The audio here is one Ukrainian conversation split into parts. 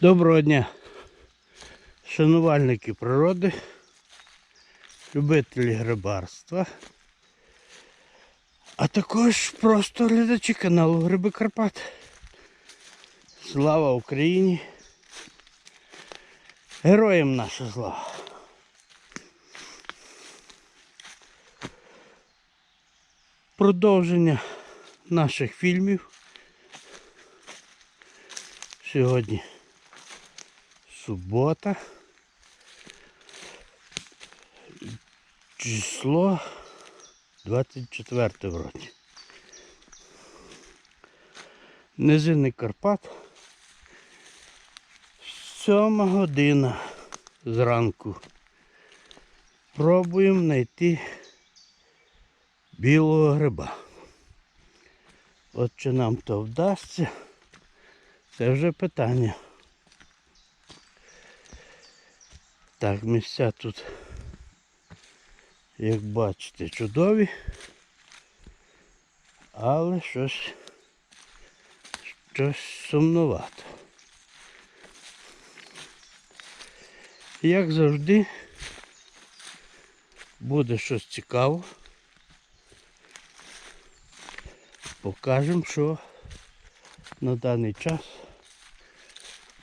Доброго дня, шанувальники природи, любителі грибарства, а також просто глядачі каналу Гриби Карпат. Слава Україні! Героям наша слава! Продовження наших фільмів. Сьогодні субота. Число 24 вроді. Низини Карпат. Сьома година зранку. Пробуємо знайти білого гриба. От чи нам то вдасться, це вже питання. Так, місця тут, як бачите, чудові, але щось, щось сумнувато. Як завжди, буде щось цікаво. Покажемо, що на даний час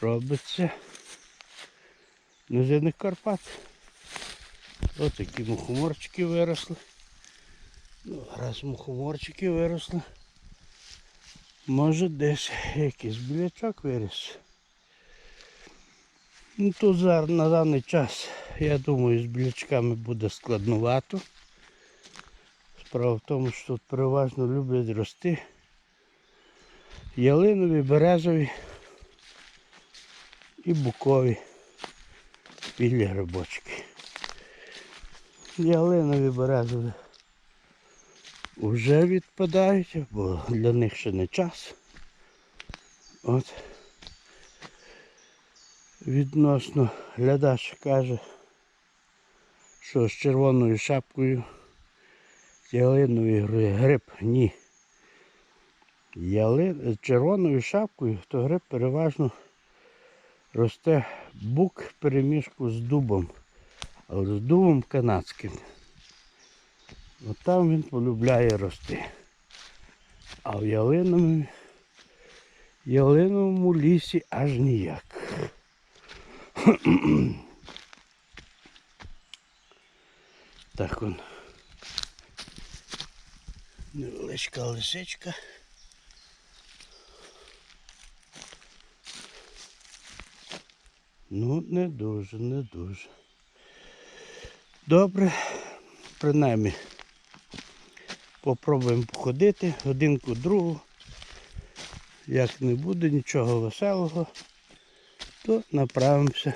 робиться низинних Карпат. Ось такі мухоморчики виросли. Ну, раз мухоморчики виросли. Може десь якийсь білячок виріс. Ну, тут зараз на даний час, я думаю, з білячками буде складнувато. Справа в тому, що тут переважно люблять рости ялинові, березові і букові білі грибочки. Ялинові березові вже відпадають, бо для них ще не час. От відносно глядач каже, що з червоною шапкою ялиновий гриб ні. Яли... Червоною шапкою то гриб переважно росте бук в переміжку з дубом, але з дубом канадським. От там він полюбляє рости. А в ялиновому, ялиновому лісі аж ніяк. Так он. Невеличка лисичка. Ну, не дуже, не дуже. Добре, принаймні попробуємо походити годинку другу. Як не буде нічого веселого, то направимося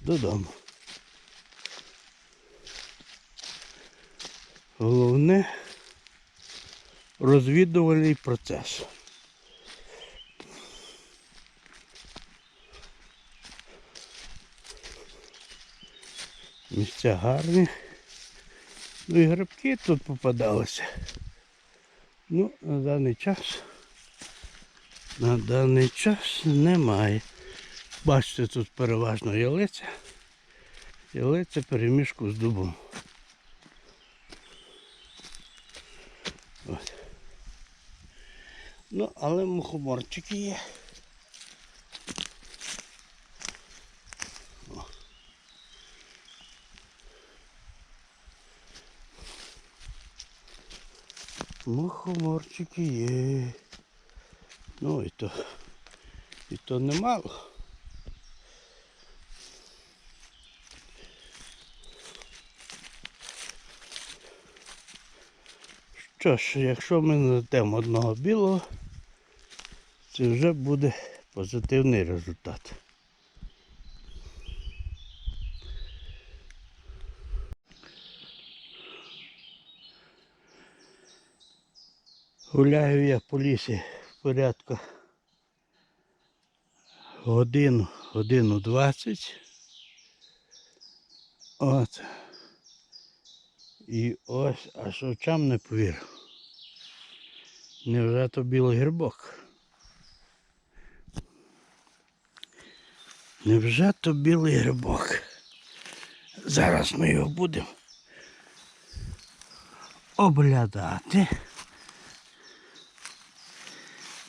додому. Головне розвідувальний процес. Місця гарні. Ну і грибки тут попадалися. Ну, на даний час. На даний час немає. Бачите, тут переважно ялиця. Ялиця перемішку з дубом. От. Ну, але мухоморчики є. Мухоморчики є. Ну і то, і то немало. Що ж, якщо ми знайдемо одного білого, це вже буде позитивний результат. Гуляю я по лісі порядку годину, годину двадцять. От. І ось аж очам не повірив. Невже то білий грибок? Невже то білий грибок? Зараз ми його будемо оглядати.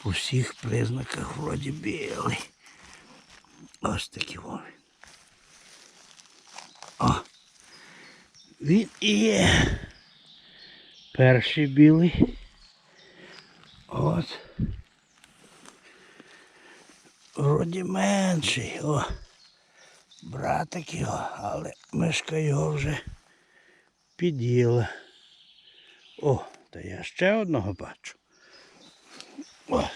У всіх признаках вроді білий. Ось такий він. О! Він і є. Перший білий. От. Вроді менший. О. Братик його, але мишка його вже під'їла. О, та я ще одного бачу. О.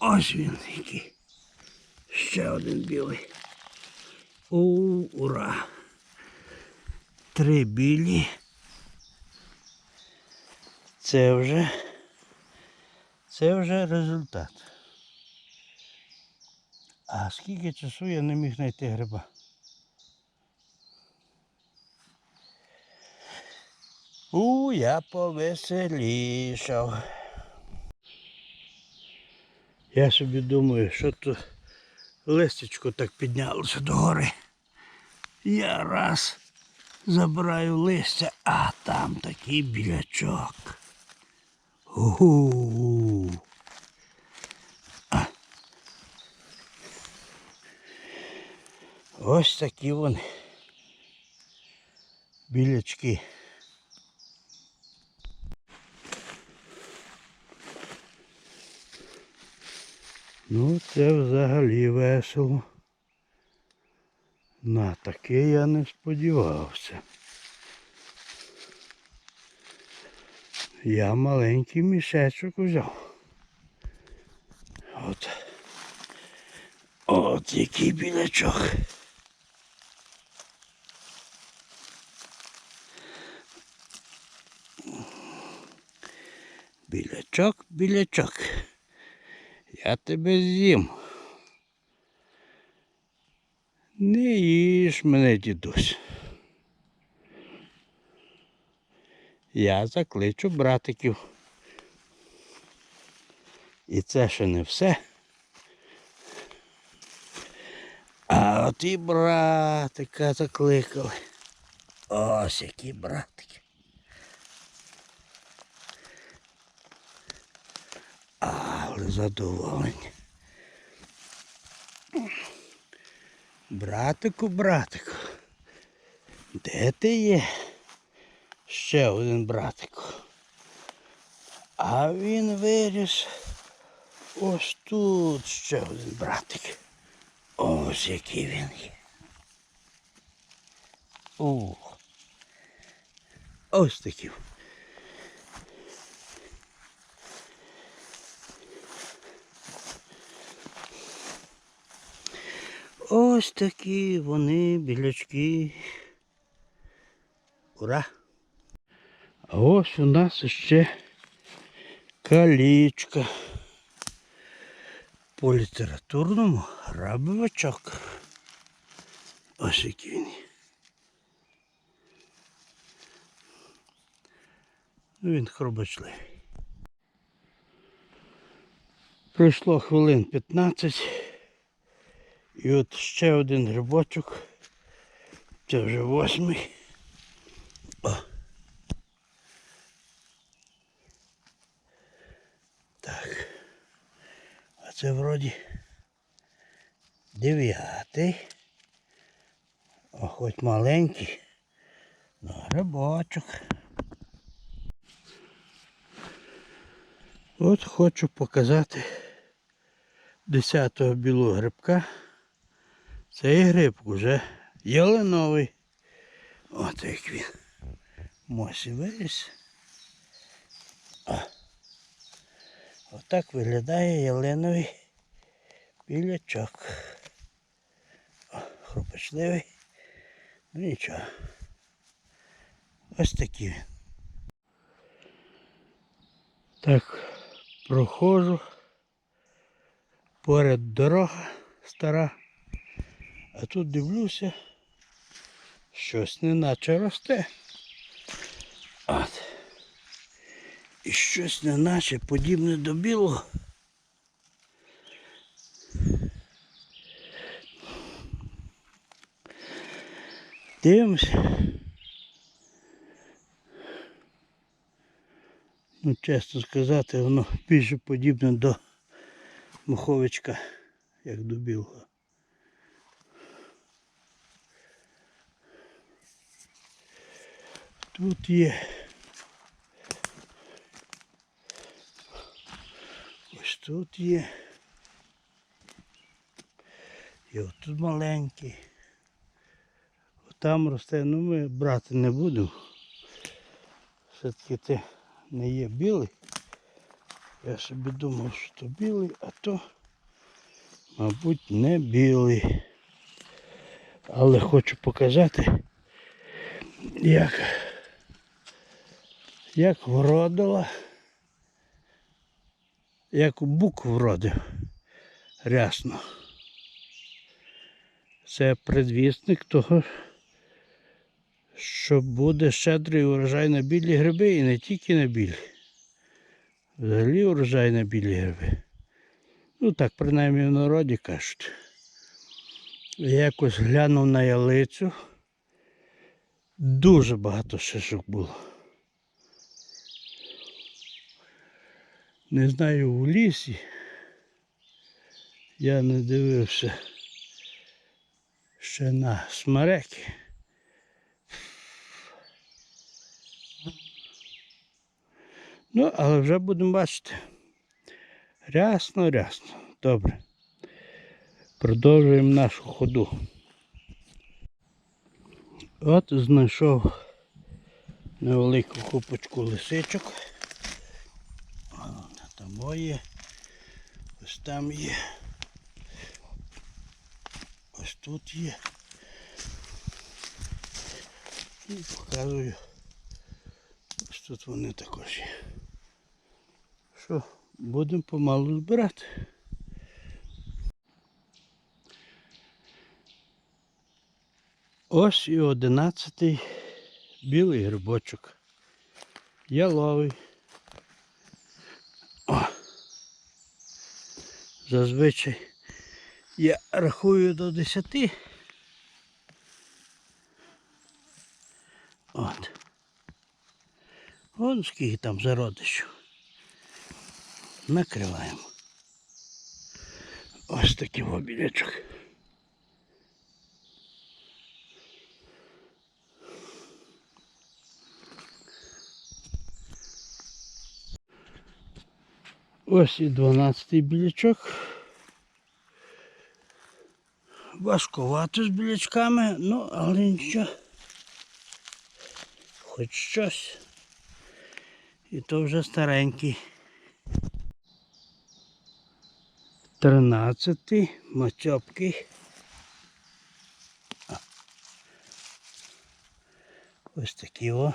Ось він який. Ще один білий. У, ура! Три білі. Це вже. Це вже результат. А скільки часу я не міг знайти гриба? У, я повеселішав. Я собі думаю, що тут листечко так піднялося догори. Я раз забираю листя, а там такий білячок. Угу. Ось такі вони. Білячки. Ну, це взагалі весело. На таке я не сподівався. Я маленький мішечок взяв. От. От який білячок. Білячок, білячок. Я тебе з'їм. Не їж мене, дідусь. Я закличу братиків. І це ще не все. А от і братика закликали. Ось які братики. Але задоволені. Братику, братику. Де ти є? Ще один братику. А він виріс ось тут ще один братик. Ось який він є. О. Ось такий. Ось такі вони білячки. Ура! А ось у нас ще калічка. По літературному рабовичок. Ось який він. Ну, він хробочливий. Пройшло хвилин 15. І от ще один грибочок. Це вже восьмий. О. Так. А це вроді дев'ятий. О, хоч маленький. Ну, грибочок. От хочу показати 10-го білого грибка. Цей гриб вже ялиновий. От як він. Мосі виріс. Отак виглядає ялиновий білячок. Хрупочливий. Ну нічого. Ось такий він. Так, проходжу. Поряд дорога стара. А тут дивлюся, щось неначе росте. От. І щось неначе подібне до білого. Дивимося. Ну, чесно сказати, воно більше подібне до муховичка, як до білого. Тут є. Ось тут є. І от тут маленький. Там росте, ну ми брати не будемо. Все-таки це не є білий. Я собі думав, що то білий, а то, мабуть, не білий. Але хочу показати, як, як вродила, як бук вродив рясно. Це предвісник того, що буде щедрий урожай на білі гриби і не тільки на білі. Взагалі урожай на білі гриби. Ну так, принаймні в народі кажуть. Я якось глянув на ялицю. Дуже багато шишок було. Не знаю у лісі. Я не дивився ще на смереки. Ну, але вже будемо бачити. Рясно, рясно. Добре. Продовжуємо нашу ходу. От знайшов невелику купочку лисичок. Є. Ось там є. Ось тут є. І показую. Ось тут вони також є. Що, будемо помалу збирати. Ось і одинадцятий білий грибочок. Яловий. Зазвичай я рахую до 10. От. Вон скільки там зародищу. Накриваємо. Ось такий обілячок. Ось і 12 білячок. Важкувато з білячками, ну, але нічого. Хоч щось. І то вже старенький. Тринадцятий, мацьопкий. А. Ось такий о.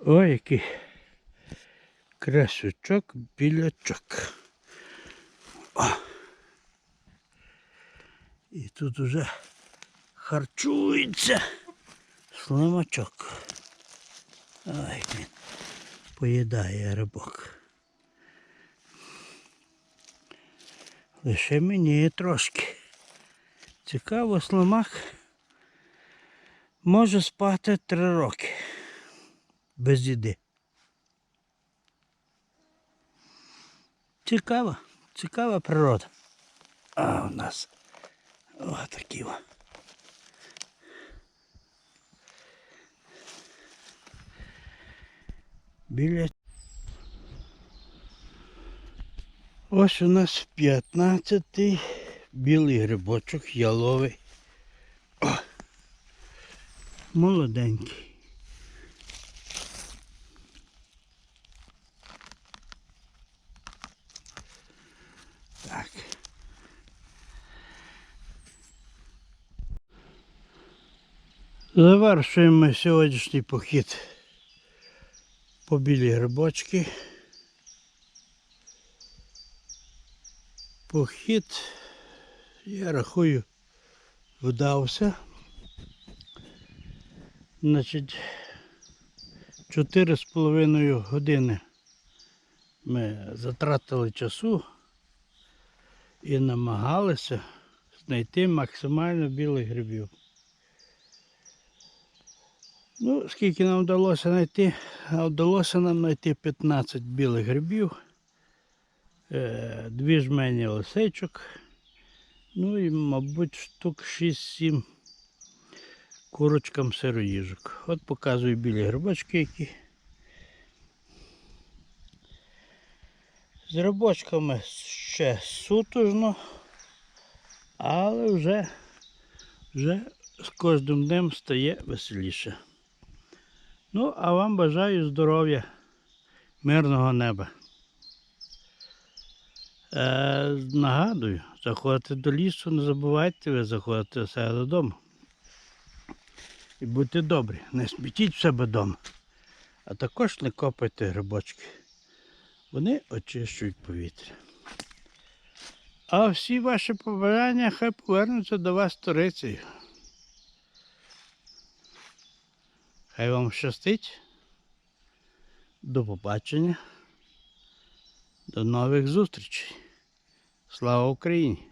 Ой, який красючок, білячок. О. І тут уже харчується слимачок. Ай, він поїдає рибок. Лише мені трошки. Цікаво, слимак може спати три роки без їди. Цікава, цікава природа. А у нас отакі. О. Біля. Ось у нас 15-й білий грибочок яловий. О, молоденький. Завершуємо сьогоднішній похід по білі грибочки. Похід, я рахую, вдався. Значить, чотири з половиною години ми затратили часу і намагалися знайти максимально білих грибів. Ну, скільки нам вдалося знайти? Вдалося нам знайти 15 білих грибів, е, дві жмені лисичок, ну і, мабуть, штук 6-7 курочкам сироїжок. От показую білі грибочки які. З грибочками ще сутужно, але вже, вже з кожним днем стає веселіше. Ну, а вам бажаю здоров'я, мирного неба. Е, нагадую, заходите до лісу, не забувайте, ви заходите до себе додому. І будьте добрі, не смітіть в себе вдома, а також не копайте грибочки. Вони очищують повітря. А всі ваші побажання хай повернуться до вас сторицею. Хай вам щастить. До побачення. До нових зустрічей. Слава Україні!